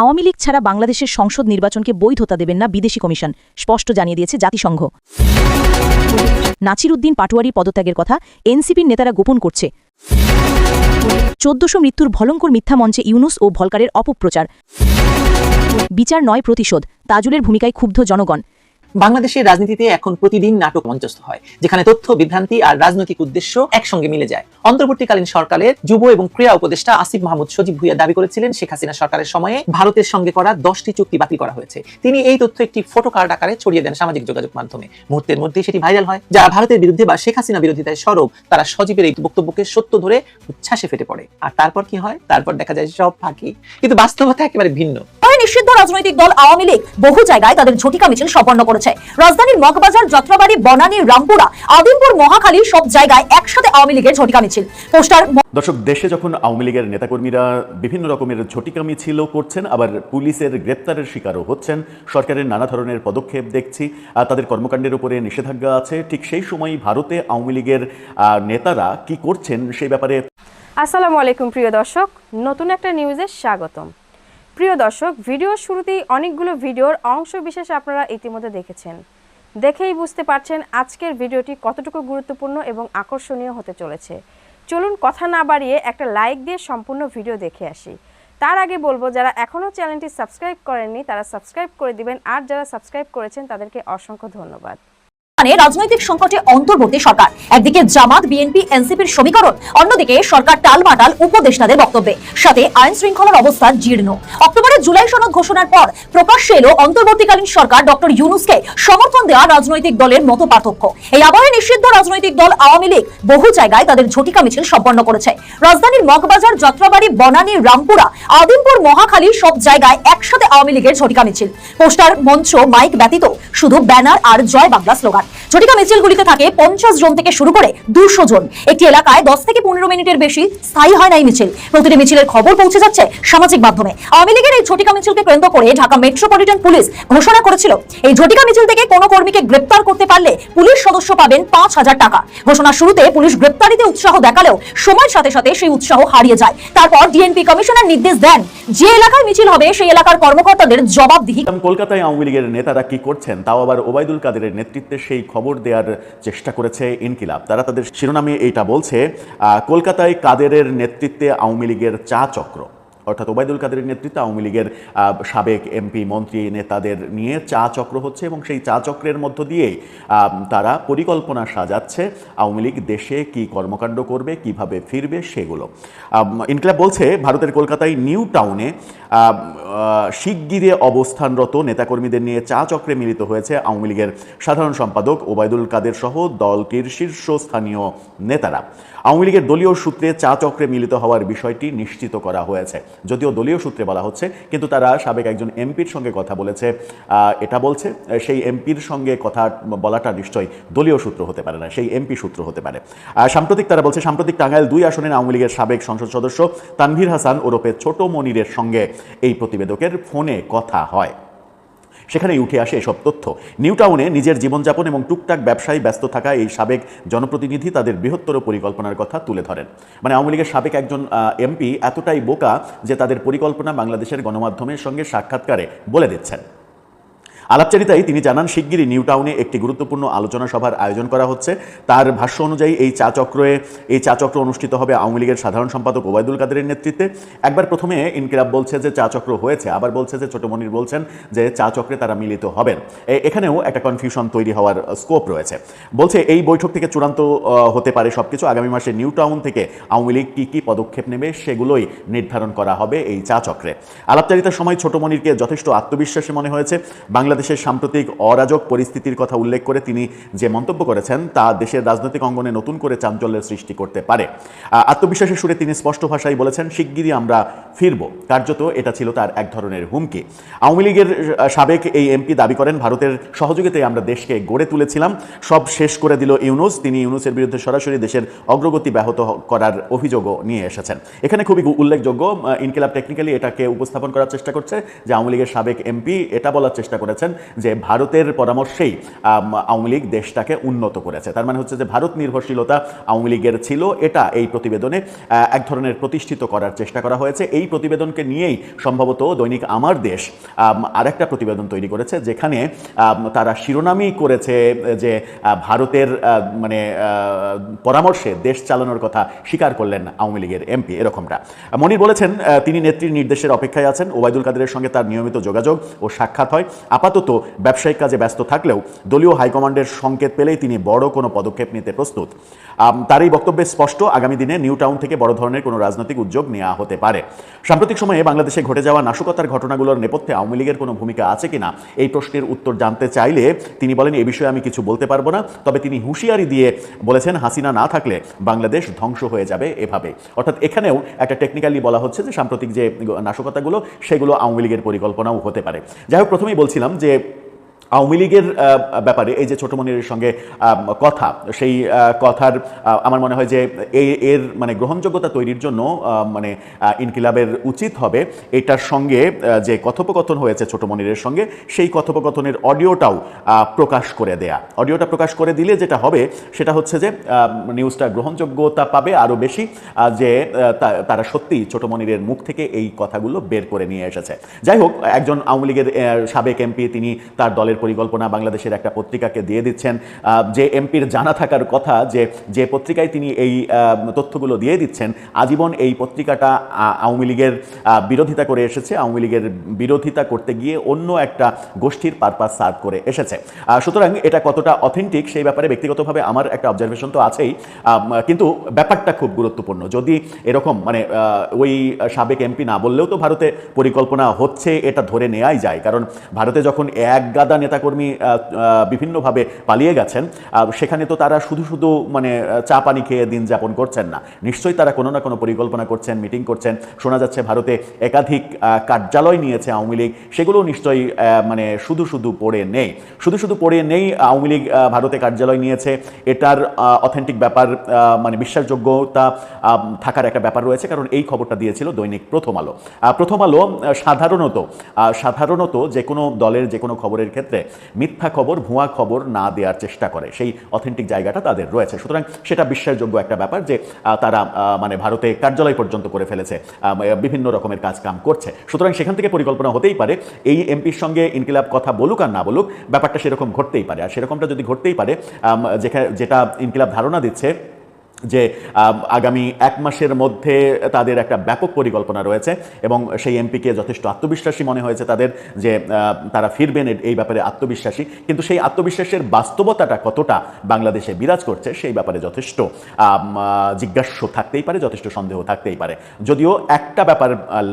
আওয়ামী লীগ ছাড়া বাংলাদেশের সংসদ নির্বাচনকে বৈধতা দেবেন না বিদেশি কমিশন, স্পষ্ট জানিয়ে দিয়েছে জাতিসংঘ। নাচির উদ্দিন পাটোয়ারি পদত্যাগের কথা এনসিপির নেতারা গোপন করছে। চোদ্দশো মৃত্যুর ভলঙ্কর মিথ্যা মঞ্চে ইউনুস ও ভলকারের অপপ্রচার। বিচার নয় প্রতিশোধ, তাজুলের ভূমিকায় ক্ষুব্ধ জনগণ। বাংলাদেশের রাজনীতিতে এখন প্রতিদিন নাটক মঞ্চস্থ হয়, যেখানে তথ্য, বিভ্রান্তি আর রাজনৈতিক উদ্দেশ্য একসঙ্গে মিলে যায়। অন্তর্বর্তীকালীন সরকারের যুব এবং ক্রীড়া উপদেষ্টা আসিফ মাহমুদ সজীব ভুইয়া দাবি করেছিলেন, শেখ হাসিনা সরকারের সময়ে ভারতের সঙ্গে করা দশটি চুক্তি বাতিল করা হয়েছে। তিনি এই তথ্য একটি ফটো কার্ড আকারে ছড়িয়ে দেন সামাজিক যোগাযোগ মাধ্যমে। মুহূর্তের মধ্যে সেটি ভাইরাল হয়, যারা ভারতের বিরুদ্ধে বা শেখ হাসিনা বিরোধিতায় সরব, তারা সজীবের এই বক্তব্যকে সত্য ধরে উচ্ছ্বাসে ফেটে পড়ে। আর তারপর কি হয়? তারপর দেখা যায় সব ফাঁকি। কিন্তু বাস্তবতা একেবারে ভিন্ন। নিষিদ্ধ রাজনৈতিক দল আওয়ামী লীগ বহু জায়গায় তাদের ঝটিকা মিছিল সম্পন্ন করেছে। রাজধানীর মগবাজার যাত্রাবাড়ি বনানী রামপুরা আদিমপুর মহাখালী সব জায়গায় একসাথে আওয়ামী লীগের ঝটিকা মিছিল। পোস্টার দর্শক দেশে যখন আওয়ামী লীগের নেতাকর্মীরা বিভিন্ন রকমের ঝটিকা মিছিলও করছেন আবার পুলিশের গ্রেপ্তারের শিকারও হচ্ছেন সরকারের নানা ধরনের পদক্ষেপ দেখছি তাদের কর্মকাণ্ডের উপরে নিষেধাজ্ঞা আছে ঠিক সেই সময় ভারতে আওয়ামী লীগের আহ, নেতারা কি করছেন সেই ব্যাপারে আসসালামু আলাইকুম প্রিয় দর্শক। নতুন একটা নিউজে স্বাগতম। প্রিয় দর্শক ভিডিওর শুরুতেই অনেকগুলো ভিডিওর অংশ বিশেষ আপনারা ইতিমধ্যে দেখেছেন। দেখেই বুঝতে পারছেন আজকের ভিডিওটি কতটুকু গুরুত্বপূর্ণ এবং আকর্ষণীয় হতে চলেছে। চলুন কথা না বাড়িয়ে একটা লাইক দিয়ে সম্পূর্ণ ভিডিও দেখে আসি। তার আগে বলব, যারা এখনও চ্যানেলটি সাবস্ক্রাইব করেননি, তারা সাবস্ক্রাইব করে দিবেন। আর যারা সাবস্ক্রাইব করেছেন, তাদেরকে অসংখ্য ধন্যবাদ। মানে রাজনৈতিক সংকটে অন্তর্বর্তী সরকার। একদিকে জামাত, বিএনপি, এনসিপির সমীকরণ, অন্যদিকে সরকার টালমাটাল উপদেষ্টাদের বক্তব্যে। সাথে আইন শৃঙ্খলার অবস্থা জীর্ণ। অক্টোবরে জুলাই সনদ ঘোষণার পর প্রকাশ্যে এলো অন্তর্বর্তীকালীন সরকার ডক্টর ইউনুসকে সমর্থন দেওয়া রাজনৈতিক দলের মতো পার্থক্য এই আবহে নিষিদ্ধ রাজনৈতিক দল আওয়ামী লীগ বহু জায়গায় তাদের ঝটিকা মিছিল সম্পন্ন করেছে। রাজধানীর মগবাজার, যাত্রাবাড়ি, বনানী, রামপুরা, আদিমপুর, মহাখালী সব জায়গায় একসাথে আওয়ামী লীগের ঝটিকা মিছিল। পোস্টার, মঞ্চ, মাইক ব্যতীত শুধু ব্যানার আর জয় বাংলা স্লোগান। ঝটিকা মিছিলগুলিতে থাকে পঞ্চাশ জন থেকে শুরু করে দুশো জন। একটি এলাকায় দশ থেকে পনেরো মিনিটের বেশি স্থায়ী হয় না এই মিছিল। প্রতিটি মিছিলের খবর পৌঁছে যাচ্ছে সামাজিক মাধ্যমে। আওয়ামী লীগের এই ঝটিকা মিছিলকে কেন্দ্র করে ঢাকা মেট্রোপলিটন পুলিশ ঘোষণা করেছিল, এই ঝটিকা মিছিল থেকে কোনো কর্মীকে গ্রেপ্তার করতে পারলে পুলিশ সদস্য পাবেন পাঁচ হাজার টাকা। ঘোষণা শুরুতে পুলিশ গ্রেপ্তারিতে উৎসাহ দেখালেও সময়ের সাথে সাথে সেই উৎসাহ হারিয়ে যায়। তারপর ডিএনপি কমিশনার নির্দেশ দেন যে এলাকায় মিছিল হবে, সেই এলাকার কর্মকর্তাদের জবাবদিহি। কলকাতায় আওয়ামী লীগের নেতারা কি করছেন, তাও আবার ওবায়দুল কাদেরের নেতৃত্বে সেই খবর দেওয়ার চেষ্টা করেছে ইনকিলাব। তারা তাদের শিরোনামে এইটা বলছে কলকাতায় কাদেরের নেতৃত্বে আওয়ামী লীগের চা চক্র। অর্থাৎ ওবায়দুল কাদেরের নেতৃত্বে আওয়ামী লীগের সাবেক এমপি, মন্ত্রী নেতাদের নিয়ে চা চক্র হচ্ছে এবং সেই চা চক্রের মধ্য দিয়েই তারা পরিকল্পনা সাজাচ্ছে আওয়ামী লীগ দেশে কি কর্মকাণ্ড করবে, কীভাবে ফিরবে সেগুলো। ইনকিলাব বলছে ভারতের কলকাতায় নিউ টাউনে শিগগিরে অবস্থানরত নেতাকর্মীদের নিয়ে চা চক্রে মিলিত হয়েছে আওয়ামী লীগের সাধারণ সম্পাদক ওবায়দুল কাদের সহ দলটির শীর্ষস্থানীয় নেতারা। আওয়ামী লীগের দলীয় সূত্রে চা চক্রে মিলিত হওয়ার বিষয়টি নিশ্চিত করা হয়েছে। যদিও দলীয় সূত্রে বলা হচ্ছে, কিন্তু তারা সাবেক একজন এমপির সঙ্গে কথা বলেছে। এটা বলছে সেই এমপির সঙ্গে কথা বলাটা নিশ্চয়ই দলীয় সূত্র হতে পারে না, সেই এমপি সূত্র হতে পারে। সাম্প্রতিক তারা বলছে, সাম্প্রতিক টাঙ্গাইল দুই আসনের আওয়ামী লীগের সাবেক সংসদ সদস্য তানভীর হাসান ওরফে ছোট মনিরের সঙ্গে এই প্রতিবেদকের ফোনে কথা হয়। সেখানেই উঠে আসে এসব তথ্য। নিউটাউনে নিজের জীবনযাপন এবং টুকটাক ব্যবসায় ব্যস্ত থাকা এই সাবেক জনপ্রতিনিধি তাদের বৃহত্তর পরিকল্পনার কথা তুলে ধরেন। মানে আওয়ামী লীগের সাবেক একজন এমপি এতটাই বোকা যে তাদের পরিকল্পনা বাংলাদেশের গণমাধ্যমের সঙ্গে সাক্ষাৎকারে বলে দিচ্ছেন। আলাপচারিতায় তিনি জানান, শিগগিরই নিউ টাউনে একটি গুরুত্বপূর্ণ আলোচনা সভার আয়োজন করা হচ্ছে। তার ভাষ্য অনুযায়ী এই চা চক্রে এই চা চক্র অনুষ্ঠিত হবে আওয়ামী লীগের সাধারণ সম্পাদক ওবায়দুল কাদেরের নেতৃত্বে। একবার প্রথমে ইনকিলাব বলছে যে চা চক্র হয়েছে, আবার বলছে যে ছোট মনির বলছেন যে চা চক্রে তারা মিলিত হবেন। এখানেও একটা কনফিউশন তৈরি হওয়ার স্কোপ রয়েছে। বলছে, এই বৈঠক থেকে চূড়ান্ত হতে পারে সবকিছু। আগামী মাসে নিউ টাউন থেকে আওয়ামী লীগ কী কী পদক্ষেপ নেবে সেগুলোই নির্ধারণ করা হবে এই চা চক্রে আলাপচারিতার সময় ছোট মনিরকে যথেষ্ট আত্মবিশ্বাসী মনে হয়েছে। বাংলাদেশের সাম্প্রতিক অরাজক পরিস্থিতির কথা উল্লেখ করে তিনি যে মন্তব্য করেছেন, তা দেশের রাজনৈতিক অঙ্গনে নতুন করে চাঞ্চল্যের সৃষ্টি করতে পারে। আত্মবিশ্বাসের সুরে তিনি স্পষ্ট ভাষায় বলেছেন, শিগগিরই আমরা ফিরব। কার্যত এটা ছিল তার এক ধরনের হুমকি। আওয়ামী লীগের সাবেক এই এমপি দাবি করেন, ভারতের সহযোগিতায় আমরা দেশকে গড়ে তুলেছিলাম। সব শেষ করে দিল ইউনুস। তিনি ইউনুসের বিরুদ্ধে সরাসরি দেশের অগ্রগতি ব্যাহত করার অভিযোগও নিয়ে এসেছেন। এখানে খুবই উল্লেখযোগ্য ইনকিলাব টেকনিক্যালি এটাকে উপস্থাপন করার চেষ্টা করছে, যে আওয়ামী লীগের সাবেক এমপি এটা বলার চেষ্টা করেছেন করেছেন যে ভারতের পরামর্শেই আওয়ামী লীগ দেশটাকে উন্নত করেছে। তার মানে হচ্ছে যে ভারত নির্ভরশীলতা আওয়ামী লীগের ছিল, এটা এই প্রতিবেদনে এক ধরনের প্রতিষ্ঠিত করার চেষ্টা করা হয়েছে। এই প্রতিবেদনকে নিয়েই সম্ভবত দৈনিক আমার দেশ আরেকটা প্রতিবেদন তৈরি করেছে, যেখানে তারা শিরোনামই করেছে যে ভারতের মানে পরামর্শে দেশ চালানোর কথা স্বীকার করলেন আওয়ামী লীগের এমপি, এরকমটা। মনির বলেছেন তিনি নেত্রীর নির্দেশের অপেক্ষায় আছেন, ওবায়দুল কাদেরের সঙ্গে তার নিয়মিত যোগাযোগ ও সাক্ষাৎ হয়। আপাতত ব্যবসায়িক কাজে ব্যস্ত থাকলেও দলীয় হাইকমান্ডের সংকেত পেলেই তিনি বড় কোনো পদক্ষেপ নিতে প্রস্তুত। তার এই বক্তব্যে স্পষ্ট, আগামী দিনে নিউ টাউন থেকে বড় ধরনের কোনো রাজনৈতিক উদ্যোগ নেওয়া হতে পারে। সাম্প্রতিক সময়ে বাংলাদেশে ঘটে যাওয়া নাশকতার ঘটনাগুলোর নেপথ্যে আওয়ামী লীগের কোনো ভূমিকা আছে কিনা এই প্রশ্নের উত্তর জানতে চাইলে তিনি বলেন এই বিষয়ে আমি কিছু বলতে পারব না। তবে তিনি হুঁশিয়ারি দিয়ে বলেছেন, হাসিনা না থাকলে বাংলাদেশ ধ্বংস হয়ে যাবে এভাবে। অর্থাৎ এখানেও একটা টেকনিক্যালি বলা হচ্ছে যে সাম্প্রতিক যে নাশকতাগুলো, সেগুলো আওয়ামী লীগের পরিকল্পনাও হতে পারে। যাই হোক, প্রথমেই বলছিলাম যে আওয়ামী লীগের ব্যাপারে, এই যে ছোট মনিরের সঙ্গে কথা, সেই কথার আমার মনে হয় যে এর মানে গ্রহণযোগ্যতা তৈরির জন্য মানে ইনকিলাবের উচিত হবে। এটার সঙ্গে যে কথোপকথন হয়েছে ছোট মনিরের সঙ্গে, সেই কথোপকথনের অডিওটাও প্রকাশ করে দেয়া। অডিওটা প্রকাশ করে দিলে যেটা হবে, সেটা হচ্ছে যে নিউজটা গ্রহণযোগ্যতা পাবে আরও বেশি যে তারা সত্যি ছোট মনিরের মুখ থেকে এই কথাগুলো বের করে নিয়ে এসেছে। যাই হোক, একজন আওয়ামী লীগের সাবেক এমপি, তিনি তার দলের পরিকল্পনা বাংলাদেশের একটা পত্রিকাকে দিয়ে দিচ্ছেন। যে এমপির জানা থাকার কথা যে যে পত্রিকায় তিনি এই তথ্যগুলো দিয়ে দিচ্ছেন, আজীবন এই পত্রিকাটা আওয়ামী লীগের বিরোধিতা করে এসেছে। আওয়ামী লীগের বিরোধিতা করতে গিয়ে অন্য একটা গোষ্ঠীর পারপাস সার্ভ করে এসেছে। সুতরাং এটা কতটা অথেন্টিক সেই ব্যাপারে ব্যক্তিগতভাবে আমার একটা অবজারভেশন তো আছেই। কিন্তু ব্যাপারটা খুব গুরুত্বপূর্ণ। যদি এরকম মানে ওই সাবেক এমপি না বললেও তো ভারতে পরিকল্পনা হচ্ছে, এটা ধরে নেওয়াই যায়। কারণ ভারতে যখন এক গাদা নেতাকর্মী বিভিন্নভাবে পালিয়ে গেছেন। সেখানে তো তারা শুধু শুধু মানে চা পানি খেয়ে দিন যাপন করছেন না। নিশ্চয়ই তারা কোনো না কোনো পরিকল্পনা করছেন, মিটিং করছেন। শোনা যাচ্ছে ভারতে একাধিক কার্যালয় নিয়েছে আওয়ামী লীগ। সেগুলো নিশ্চয়ই মানে শুধু শুধু পড়ে নেই। শুধু শুধু পড়ে নেই আওয়ামী লীগ ভারতে কার্যালয় নিয়েছে। এটার অথেন্টিক ব্যাপার মানে বিশ্বাসযোগ্যতা থাকার একটা ব্যাপার রয়েছে। কারণ এই খবরটা দিয়েছিল দৈনিক প্রথম আলো। প্রথম আলো সাধারণত সাধারণত যে কোনো দলের যে কোনো খবরের ক্ষেত্রে মিথ্যা খবর, ভুয়া খবর না দেওয়ার চেষ্টা করে। সেই অথেন্টিক জায়গাটা তাদের রয়েছে। সুতরাং সেটা বিশ্বাসযোগ্য একটা ব্যাপার যে তারা মানে ভারতে কার্যালয় পর্যন্ত করে ফেলেছে। বিভিন্ন রকমের কাজ কাম করছে। সুতরাং সেখান থেকে পরিকল্পনা হতেই পারে, এই এমপির সঙ্গে ইনকিলাব কথা বলুক আর না বলুক, ব্যাপারটা সেরকম ঘটতেই পারে। আর সেরকমটা যদি ঘটতেই পারে যেটা ইনকিলাব ধারণা দিচ্ছে যে আগামী এক মাসের মধ্যে তাদের একটা ব্যাপক পরিকল্পনা রয়েছে এবং সেই এমপিকে যথেষ্ট আত্মবিশ্বাসী মনে হয়েছে তাদের যে তারা ফিরবেন এই ব্যাপারে আত্মবিশ্বাসী। কিন্তু সেই আত্মবিশ্বাসের বাস্তবতাটা কতটা বাংলাদেশে বিরাজ করছে সেই ব্যাপারে যথেষ্ট জিজ্ঞাস্য থাকতেই পারে, যথেষ্ট সন্দেহ থাকতেই পারে। যদিও একটা ব্যাপার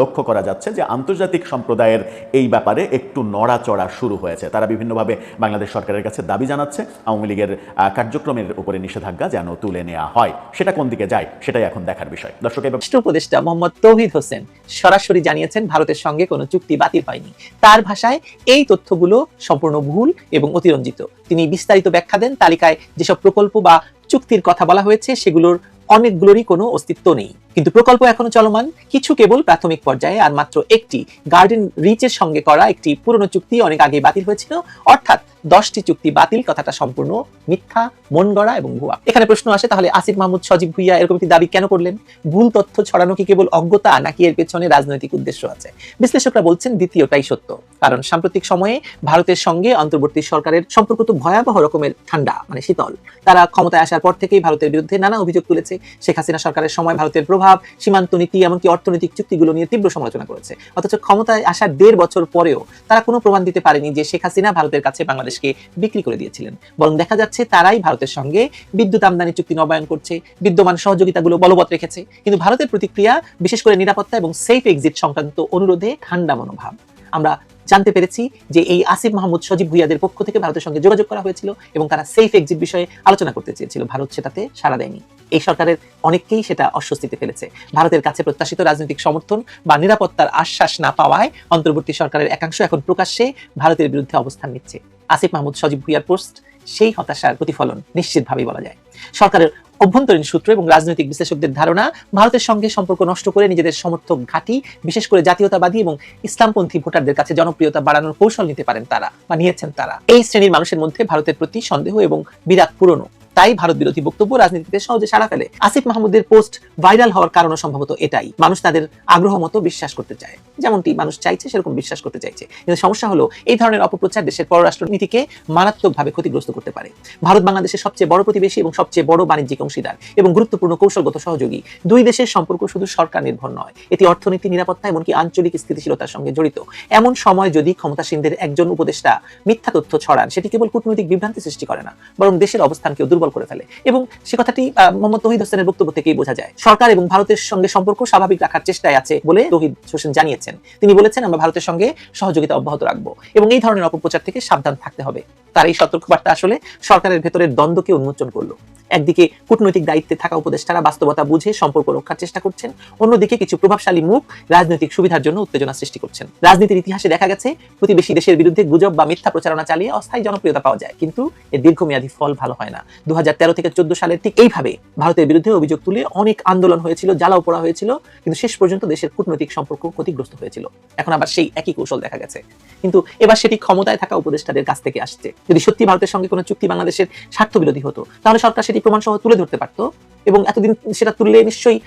লক্ষ্য করা যাচ্ছে যে, আন্তর্জাতিক সম্প্রদায়ের এই ব্যাপারে একটু নড়াচড়া শুরু হয়েছে। তারা বিভিন্নভাবে বাংলাদেশ সরকারের কাছে দাবি জানাচ্ছে, আওয়ামী লীগের কার্যক্রমের উপরে নিষেধাজ্ঞা যেন তুলে নেওয়া হয়। সেটা কোন দিকে যায়, সেটাই এখন দেখার বিষয়। দর্শক উপদেষ্টা মোহাম্মদ তৌহিদ হোসেন সরাসরি জানিয়েছেন ভারতের সঙ্গে কোনো চুক্তি বাতিল হয়নি। তার ভাষায় এই তথ্যগুলো সম্পূর্ণ ভুল এবং অতিরঞ্জিত। তিনি বিস্তারিত ব্যাখ্যা দেন, তালিকায় যেসব প্রকল্প বা চুক্তির কথা বলা হয়েছে সেগুলোর অনেকগুলোরই কোনো অস্তিত্ব নেই। কিন্তু প্রকল্প এখনও চলমান, কিছু কেবল প্রাথমিক পর্যায়ে আর মাত্র একটি গার্ডেন রিচের সঙ্গে করা একটি পুরনো চুক্তি অনেক আগে বাতিল হয়েছিল। অর্থাৎ দশটি চুক্তি বাতিল, কথাটা সম্পূর্ণ মিথ্যা, মন গড়া এবং ভুয়া। এখানে প্রশ্ন আসে, তাহলে আসিফ মাহমুদ, সজীব ভুইয়া এরকম একটি দাবি কেন করলেন? ভুল তথ্য ছড়ানো কি কেবল অজ্ঞতা, নাকি এর পেছনে রাজনৈতিক উদ্দেশ্য আছে? বিশ্লেষকরা বলছেন দ্বিতীয়টাই সত্য। কারণ সাম্প্রতিক সময়ে ভারতের সঙ্গে অন্তর্বর্তী সরকারের সম্পর্ক তো ভয়াবহ রকমের ঠান্ডা মানে শীতল। তারা ক্ষমতায় আসার পর থেকেই ভারতের বিরুদ্ধে নানা অভিযোগ তুলেছে। শেখ হাসিনা সরকারের সময় ভারতের প্রভাব, সীমান্ত নীতি, এমনকি অর্থনৈতিক চুক্তিগুলো নিয়ে তীব্র সমালোচনা করেছে। অথচ ক্ষমতায় আসার দেড় বছর পরেও তারা কোনো প্রমাণ দিতে পারেনি যে শেখ হাসিনা ভারতের কাছে বাংলাদেশকে বিক্রি করে দিয়েছিলেন। বরং দেখা যাচ্ছে তারাই ভারতের সঙ্গে বিদ্যুৎ আমদানি চুক্তি নবায়ন করছে, বিদ্যমান সহযোগিতাগুলো বলবৎ রেখেছে। কিন্তু ভারতের প্রতিক্রিয়া, বিশেষ করে নিরাপত্তা এবং সেফ এক্সিট সংক্রান্ত অনুরোধে ঠান্ডা মনোভাব। আমরা জানতে পেরেছি যে এই আসিফ মাহমুদ, সজীব ভুইয়াদের পক্ষ থেকে ভারতের সঙ্গে যোগাযোগ করা হয়েছিল এবং তারা সেফ এক্সিট বিষয়ে আলোচনা করতে চেয়েছিল। ভারত সেটাতে সাড়া দেয়নি। এই সরকারের অনেককেই সেটা অস্বস্তিতে ফেলেছে। ভারতের কাছে প্রত্যাশিত রাজনৈতিক সমর্থন বা নিরাপত্তার আশ্বাস না পাওয়ায় অন্তর্বর্তী সরকারের একাংশ এখন প্রকাশ্যে ভারতের বিরুদ্ধে অবস্থান নিচ্ছে। আসিফ মাহমুদ, সজীব ভুইয়ার পোস্ট, সেই হতাশার প্রতিফলন নিশ্চিতভাবেই বলা যায়। সরকারের অভ্যন্তরীণ সূত্র এবং রাজনৈতিক বিশ্লেষকদের ধারণা, ভারতের সঙ্গে সম্পর্ক নষ্ট করে নিজেদের সমর্থক ঘাঁটি, বিশেষ করে জাতীয়তাবাদী এবং ইসলামপন্থী ভোটারদের কাছে জনপ্রিয়তা বাড়ানোর কৌশল নিতে পারেন তারা বা নিয়েছেন তারা। এই শ্রেণির মানুষের মধ্যে ভারতের প্রতি সন্দেহ এবং বিরাট পুরনো। তাই ভারত বিরোধী বক্তব্য রাজনীতিতে সহজে সাড়া ফেলে। আসিফ মাহমুদের পোস্ট ভাইরাল হওয়ার কারণও সম্ভবত এটাই। মানুষ তাদের আগ্রহ মতো বিশ্বাস করতে চায়। যেমনটি মানুষ চাইছে, সেরকম বিশ্বাস করতে চাইছে। কিন্তু সমস্যা হলো, এই ধরনের অপপ্রচার দেশের পররাষ্ট্র নীতিকে মারাত্মকভাবে ক্ষতিগ্রস্ত করতে পারে। ভারত বাংলাদেশের সবচেয়ে বড় প্রতিবেশী এবং সবচেয়ে বড় বাণিজ্যিক অংশীদার এবং গুরুত্বপূর্ণ কৌশলগত সহযোগী। দুই দেশের সম্পর্ক শুধু সরকার নির্ভর নয়, এটি অর্থনীতি, নিরাপত্তা, এমনকি আঞ্চলিক স্থিতিশীলতার সঙ্গে জড়িত। এমন সময় যদি ক্ষমতাসীনদের একজন উপদেষ্টা মিথ্যা তথ্য ছড়ান, সেটি কেবল কূটনৈতিক বিভ্রান্তি সৃষ্টি করে না, বরং দেশের অবস্থানকেও দুর্বল করে ফেলে। এবং সে কথাটি মোহাম্মদ তহিদ হোসেনের বক্তব্য থেকেই বোঝা যায়। সরকার এবং ভারতের সঙ্গে সম্পর্ক স্বাভাবিক রাখার চেষ্টায় আছে বলে তহিদ হোসেন জানিয়েছেন। তিনি বলেছেন, আমরা ভারতের সঙ্গে সহযোগিতা অব্যাহত রাখব এবং এই ধরনের অপপ্রচার থেকে সাবধান থাকতে হবে। তার এই সতর্কবার্তা আসলে সরকারের ভেতরের দ্বন্দ্বকে উন্মোচন করল। একদিকে কূটনৈতিক দায়িত্বে থাকা উপদেষ্টারা বাস্তবতা বুঝে সম্পর্ক রক্ষার চেষ্টা করছেন, অন্যদিকে কিছু প্রভাবশালী মুখ রাজনৈতিক সুবিধার জন্য উত্তেজনা সৃষ্টি করছেন। রাজনীতির ইতিহাসে দেখা গেছে, প্রতিবেশী দেশের বিরুদ্ধে গুজব বা মিথ্যা প্রচারণা চালিয়ে অস্থায়ী জনপ্রিয়তা পাওয়া যায়, কিন্তু এর দীর্ঘমেয়াদী ফল ভালো হয় না। দু হাজার তেরো থেকে চোদ্দ সালের ঠিক এইভাবে ভারতের বিরুদ্ধে অভিযোগ তুলে অনেক আন্দোলন হয়েছিল, জ্বালাও পোড়া হয়েছিল, কিন্তু শেষ পর্যন্ত দেশের কূটনৈতিক সম্পর্ক ক্ষতিগ্রস্ত হয়েছিল। এখন আবার সেই একই কৌশল দেখা গেছে। কিন্তু এবার সেটি ক্ষমতায় থাকা উপদেষ্টাদের কাছ থেকে আসছে। যদি সত্যি ভারতের সঙ্গে কোনো চুক্তি বাংলাদেশের স্বার্থ বিরোধী হতো, তাহলে সরকার সেটি প্রমাণ সহ তুলে ধরতে পারতো এবং এতদিন সেটা তুললে নিশ্চয়ই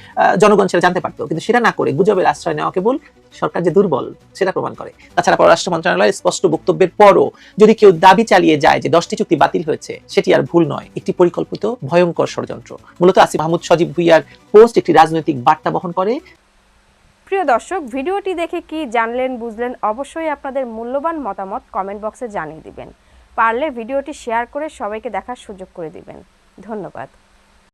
জনগণ সেটা জানতে পারতো। কিন্তু সেটা না করে গুজবের আশ্রয় নেওয়া কেবল সরকার যে দুর্বল, সেটা প্রমাণ করে। তাছাড়া পররাষ্ট্র মন্ত্রণালয়ের স্পষ্ট বক্তব্যের পরও যদি কেউ দাবি চালিয়ে যায় যে দশটি চুক্তি বাতিল হয়েছে, সেটি আর ভুল নয়। একটি পরিকল্পিত ভয়ঙ্কর ষড়যন্ত্র। মূলত আসিফ মাহমুদ, সজীব ভুইয়ার পোস্ট একটি রাজনৈতিক বার্তা বহন করে। প্রিয় দর্শক, ভিডিওটি দেখে কি জানলেন, বুঝলেন, অবশ্যই আপনাদের মূল্যবান মতামত কমেন্ট বক্সে জানিয়ে দিবেন। পারলে ভিডিওটি শেয়ার করে সবাইকে দেখার সুযোগ করে দিবেন। ধন্যবাদ।